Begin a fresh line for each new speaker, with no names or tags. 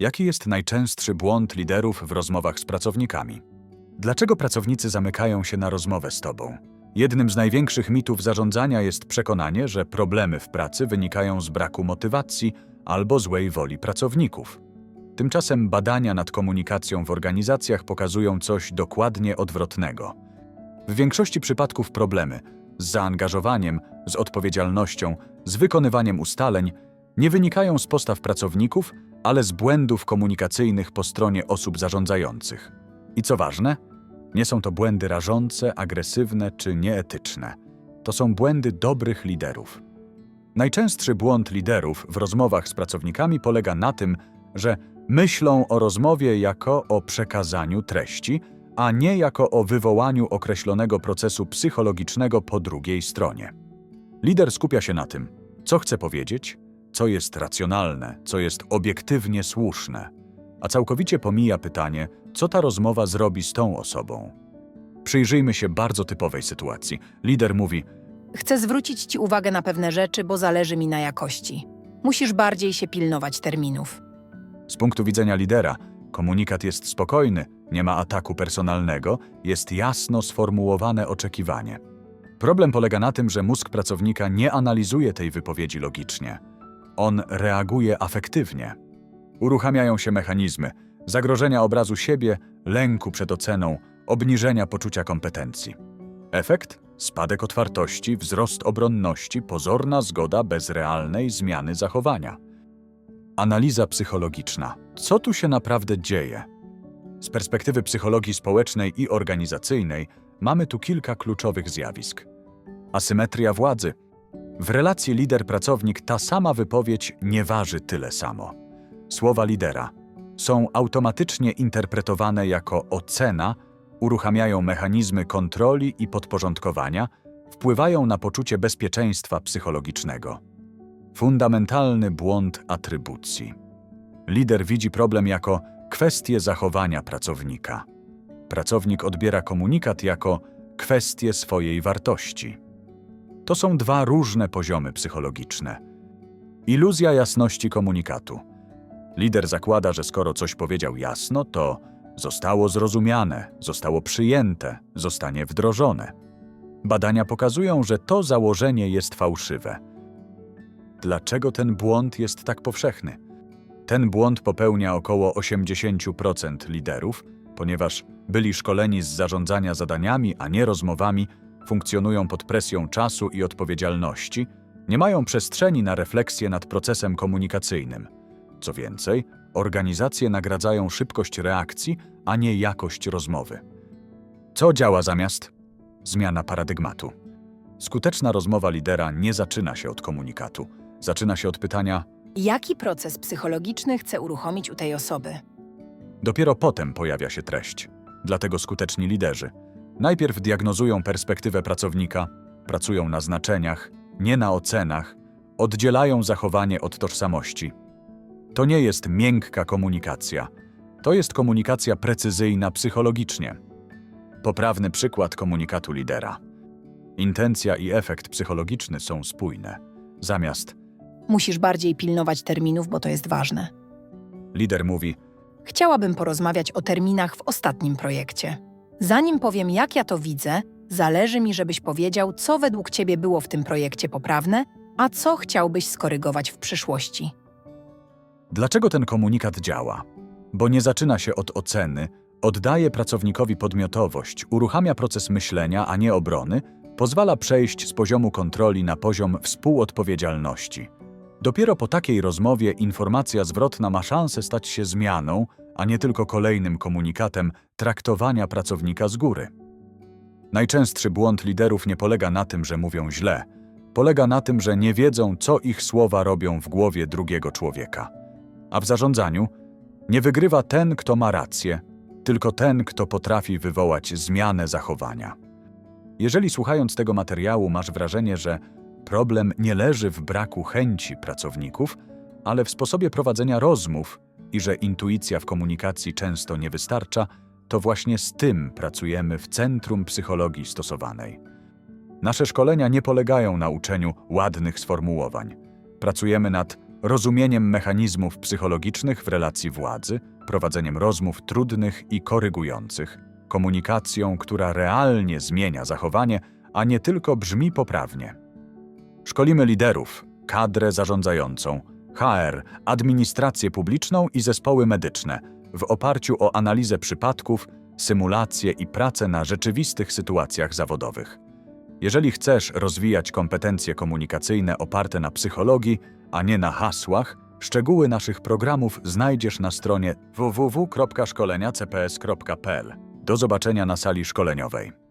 Jaki jest najczęstszy błąd liderów w rozmowach z pracownikami? Dlaczego pracownicy zamykają się na rozmowę z tobą? Jednym z największych mitów zarządzania jest przekonanie, że problemy w pracy wynikają z braku motywacji albo złej woli pracowników. Tymczasem badania nad komunikacją w organizacjach pokazują coś dokładnie odwrotnego. W większości przypadków problemy z zaangażowaniem, z odpowiedzialnością, z wykonywaniem ustaleń nie wynikają z postaw pracowników, ale z błędów komunikacyjnych po stronie osób zarządzających. I co ważne, nie są to błędy rażące, agresywne czy nieetyczne. To są błędy dobrych liderów. Najczęstszy błąd liderów w rozmowach z pracownikami polega na tym, że myślą o rozmowie jako o przekazaniu treści, a nie jako o wywołaniu określonego procesu psychologicznego po drugiej stronie. Lider skupia się na tym, co chce powiedzieć, co jest racjonalne, co jest obiektywnie słuszne, a całkowicie pomija pytanie, co ta rozmowa zrobi z tą osobą. Przyjrzyjmy się bardzo typowej sytuacji. Lider mówi:
Chcę zwrócić Ci uwagę na pewne rzeczy, bo zależy mi na jakości. Musisz bardziej się pilnować terminów.
Z punktu widzenia lidera, komunikat jest spokojny, nie ma ataku personalnego, jest jasno sformułowane oczekiwanie. Problem polega na tym, że mózg pracownika nie analizuje tej wypowiedzi logicznie. On reaguje afektywnie. Uruchamiają się mechanizmy zagrożenia obrazu siebie, lęku przed oceną, obniżenia poczucia kompetencji. Efekt? Spadek otwartości, wzrost obronności, pozorna zgoda bez realnej zmiany zachowania. Analiza psychologiczna. Co tu się naprawdę dzieje? Z perspektywy psychologii społecznej i organizacyjnej mamy tu kilka kluczowych zjawisk. Asymetria władzy. W relacji lider-pracownik ta sama wypowiedź nie waży tyle samo. Słowa lidera są automatycznie interpretowane jako ocena, uruchamiają mechanizmy kontroli i podporządkowania, wpływają na poczucie bezpieczeństwa psychologicznego. Fundamentalny błąd atrybucji. Lider widzi problem jako kwestię zachowania pracownika. Pracownik odbiera komunikat jako kwestię swojej wartości. To są dwa różne poziomy psychologiczne. Iluzja jasności komunikatu. Lider zakłada, że skoro coś powiedział jasno, to zostało zrozumiane, zostało przyjęte, zostanie wdrożone. Badania pokazują, że to założenie jest fałszywe. Dlaczego ten błąd jest tak powszechny? Ten błąd popełnia około 80% liderów, ponieważ byli szkoleni z zarządzania zadaniami, a nie rozmowami, funkcjonują pod presją czasu i odpowiedzialności, nie mają przestrzeni na refleksję nad procesem komunikacyjnym. Co więcej, organizacje nagradzają szybkość reakcji, a nie jakość rozmowy. Co działa zamiast? Zmiana paradygmatu. Skuteczna rozmowa lidera nie zaczyna się od komunikatu. Zaczyna się od pytania,
Jaki proces psychologiczny chcę uruchomić u tej osoby?
Dopiero potem pojawia się treść. Dlatego skuteczni liderzy najpierw diagnozują perspektywę pracownika, pracują na znaczeniach, nie na ocenach, oddzielają zachowanie od tożsamości. To nie jest miękka komunikacja. To jest komunikacja precyzyjna psychologicznie. Poprawny przykład komunikatu lidera. Intencja i efekt psychologiczny są spójne. Zamiast
Musisz bardziej pilnować terminów, bo to jest ważne.
lider mówi:
Chciałabym porozmawiać o terminach w ostatnim projekcie. Zanim powiem, jak ja to widzę, zależy mi, żebyś powiedział, co według Ciebie było w tym projekcie poprawne, a co chciałbyś skorygować w przyszłości.
Dlaczego ten komunikat działa? Bo nie zaczyna się od oceny, oddaje pracownikowi podmiotowość, uruchamia proces myślenia, a nie obrony, pozwala przejść z poziomu kontroli na poziom współodpowiedzialności. Dopiero po takiej rozmowie informacja zwrotna ma szansę stać się zmianą, a nie tylko kolejnym komunikatem traktowania pracownika z góry. Najczęstszy błąd liderów nie polega na tym, że mówią źle, polega na tym, że nie wiedzą, co ich słowa robią w głowie drugiego człowieka. A w zarządzaniu nie wygrywa ten, kto ma rację, tylko ten, kto potrafi wywołać zmianę zachowania. Jeżeli słuchając tego materiału masz wrażenie, że problem nie leży w braku chęci pracowników, ale w sposobie prowadzenia rozmów i że intuicja w komunikacji często nie wystarcza, to właśnie z tym pracujemy w Centrum Psychologii Stosowanej. Nasze szkolenia nie polegają na uczeniu ładnych sformułowań. Pracujemy nad rozumieniem mechanizmów psychologicznych w relacji władzy, prowadzeniem rozmów trudnych i korygujących, komunikacją, która realnie zmienia zachowanie, a nie tylko brzmi poprawnie. Szkolimy liderów, kadrę zarządzającą, HR, administrację publiczną i zespoły medyczne w oparciu o analizę przypadków, symulacje i pracę na rzeczywistych sytuacjach zawodowych. Jeżeli chcesz rozwijać kompetencje komunikacyjne oparte na psychologii, a nie na hasłach, szczegóły naszych programów znajdziesz na stronie www.szkoleniacps.pl. Do zobaczenia na sali szkoleniowej.